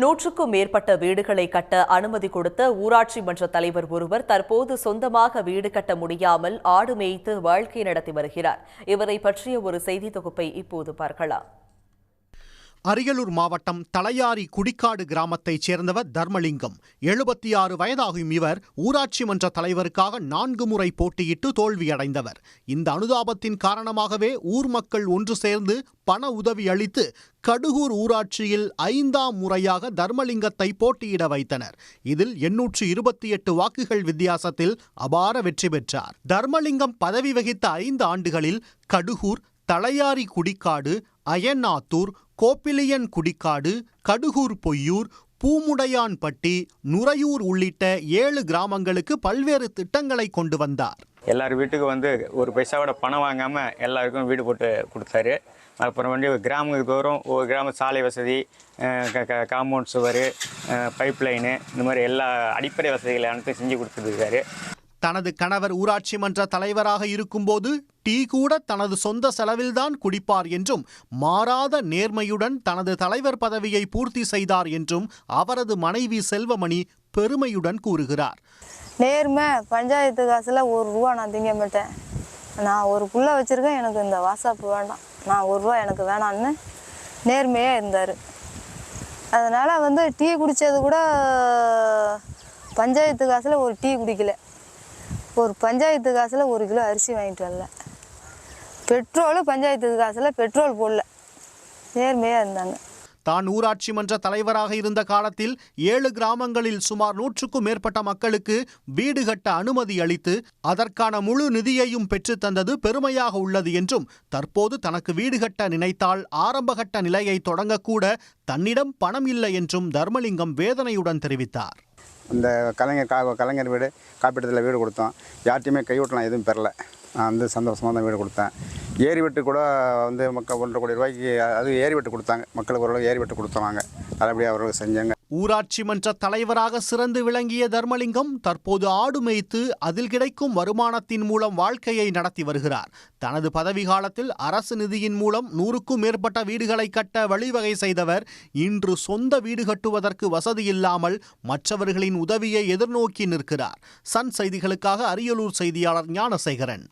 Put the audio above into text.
நூற்றுக்கும் மேற்பட்ட வீடுகளை கட்ட அனுமதி கொடுத்த ஊராட்சி மன்ற தலைவர் ஒருவர் தற்போது சொந்தமாக வீடு கட்ட முடியாமல் ஆடு மேய்த்து வாழ்க்கை நடத்தி வருகிறார். இவரை பற்றிய ஒரு செய்தி தொகுப்பை இப்போது பார்க்கலாம். அரியலூர் மாவட்டம் தலையாரி குடிக்காடு கிராமத்தைச் சேர்ந்தவர் தர்மலிங்கம். எழுபத்தி ஆறு வயதாகும் இவர் ஊராட்சி மன்ற தலைவருக்காக நான்கு முறை போட்டியிட்டு தோல்வியடைந்தவர். இந்த அனுதாபத்தின் காரணமாகவே ஊர் மக்கள் ஒன்று சேர்ந்து பண உதவி அளித்து கடுகூர் ஊராட்சியில் ஐந்தாம் முறையாக தர்மலிங்கத்தை போட்டியிட வைத்தனர். இதில் எண்ணூற்று இருபத்தி எட்டு வாக்குகள் வித்தியாசத்தில் அபார வெற்றி பெற்றார். தர்மலிங்கம் பதவி வகித்த ஐந்து ஆண்டுகளில் கடுகூர் தலையாரி குடிக்காடு அயன்னாத்தூர் கோப்பிலியன் குடிக்காடு கடுகூர் பொய்யூர் பூமுடையான்பட்டி நுரையூர் உள்ளிட்ட ஏழு கிராமங்களுக்கு பல்வேறு திட்டங்களை கொண்டு வந்தார். எல்லார் வீட்டுக்கு வந்து ஒரு பைசாவோட பணம் வாங்காமல் எல்லாருக்கும் வீடு போட்டு கொடுத்தாரு. அப்புறம் வந்து கிராமத்துக்கு தோறும் ஒரு கிராம சாலை வசதி காம்பவுண்ட் சுவர் பைப் லைனு இந்த மாதிரி எல்லா அடிப்படை வசதிகளை அனைத்தும் செஞ்சு கொடுத்துருக்காரு தனது கணவர் ஊராட்சி மன்ற தலைவராக இருக்கும்போது டீ கூட தனது சொந்த செலவில்தான் குடிப்பார் என்றும் மாறாத நேர்மையுடன் தனது தலைவர் பதவியை பூர்த்தி செய்தார் என்றும் அவரது மனைவி செல்வமணி பெருமையுடன் கூறுகிறார். நேர்மை பஞ்சாயத்து காசில் ஒரு ரூபா நான் திங்க மாட்டேன். நான் ஒரு புள்ள வச்சுருக்கேன் எனக்கு இந்த வாட்ஸ்அப் வேண்டாம். நான் ஒரு ரூபா எனக்கு வேணான்னு நேர்மையாக இருந்தார். அதனால் வந்து டீ குடித்தது கூட பஞ்சாயத்து காசில் ஒரு டீ குடிக்கல. ஒரு பஞ்சாயத்து காசில் ஒரு கிலோ அரிசி வாங்கிட்டு வரல. பெட்ரோலு பஞ்சாயத்து காசில் பெட்ரோல் போடல. நேர்மையாக இருந்தாங்க. தான் ஊராட்சி மன்ற தலைவராக இருந்த காலத்தில் ஏழு கிராமங்களில் சுமார் நூற்றுக்கும் மேற்பட்ட மக்களுக்கு வீடு கட்ட அனுமதி அளித்து அதற்கான முழு நிதியையும் பெற்றுத் தந்தது பெருமையாக உள்ளது என்றும் தற்போது தனக்கு வீடு கட்ட நினைத்தால் ஆரம்பகட்ட நிலையை தொடங்கக்கூட தன்னிடம் பணம் இல்லை என்றும் தர்மலிங்கம் வேதனையுடன் தெரிவித்தார். இந்த கலைஞர் கா கலைஞர் வீடு காப்பீட்டத்தில் வீடு கொடுத்தோம். யார்ட்டையுமே கைவிட்டலாம் எதுவும் பெறல. நான் வந்து சந்தோஷமாக தான் வீடு கொடுத்தேன். ஏரி வெட்டு கூட வந்து மக்கள் ஒன்றரை கோடி ரூபாய்க்கு அது ஏரி வெட்டு கொடுத்தாங்க. மக்களுக்கு ஓரளவு ஏரி வெட்டு கொடுத்தோம் நாங்கள் நல்லபடியாக அவர்களுக்கு செஞ்சாங்க. ஊராட்சி மன்ற தலைவராக சிறந்து விளங்கிய தர்மலிங்கம் தற்போது ஆடு மேய்த்து அதில் கிடைக்கும் வருமானத்தின் மூலம் வாழ்க்கையை நடத்தி வருகிறார். தனது பதவி காலத்தில் அரசு நிதியின் மூலம் நூறுக்கும் மேற்பட்ட வீடுகளை கட்ட வழிவகை செய்தவர் இன்று சொந்த வீடு கட்டுவதற்கு வசதி இல்லாமல் மற்றவர்களின் உதவியை எதிர்நோக்கி நிற்கிறார். சன் செய்திகளுக்காக அரியலூர் செய்தியாளர் ஞானசேகரன்.